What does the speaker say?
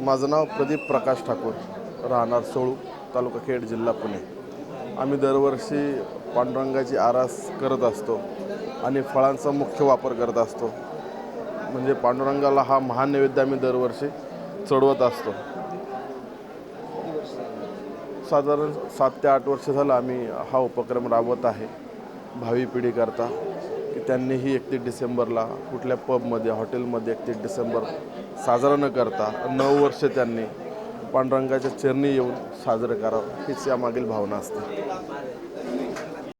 माझं नाव प्रदीप प्रकाश ठाकूर राहणार सोळू तालुका खेड जिल्हा पुणे. आम्ही दरवर्षी पांडुरंगाची आरास करत असतो आणि फळांचा मुख्य वापर करत असतो. म्हणजे पांडुरंगाला हा महान नैवेद्य आम्ही दरवर्षी चढवत असतो. साधारण सात ते आठ वर्ष झालं आम्ही हा उपक्रम राबवत आहे. भावी पिढीकरता की त्यांनीही एकतीस डिसेंबरला कुठल्या पबमध्ये हॉटेलमध्ये एकतीस डिसेंबर साजरा न करता नऊ वर्ष त्यांनी पांडुरंगाच्या चरणी येऊन साजरं करावं हीच यामागील भावना असते.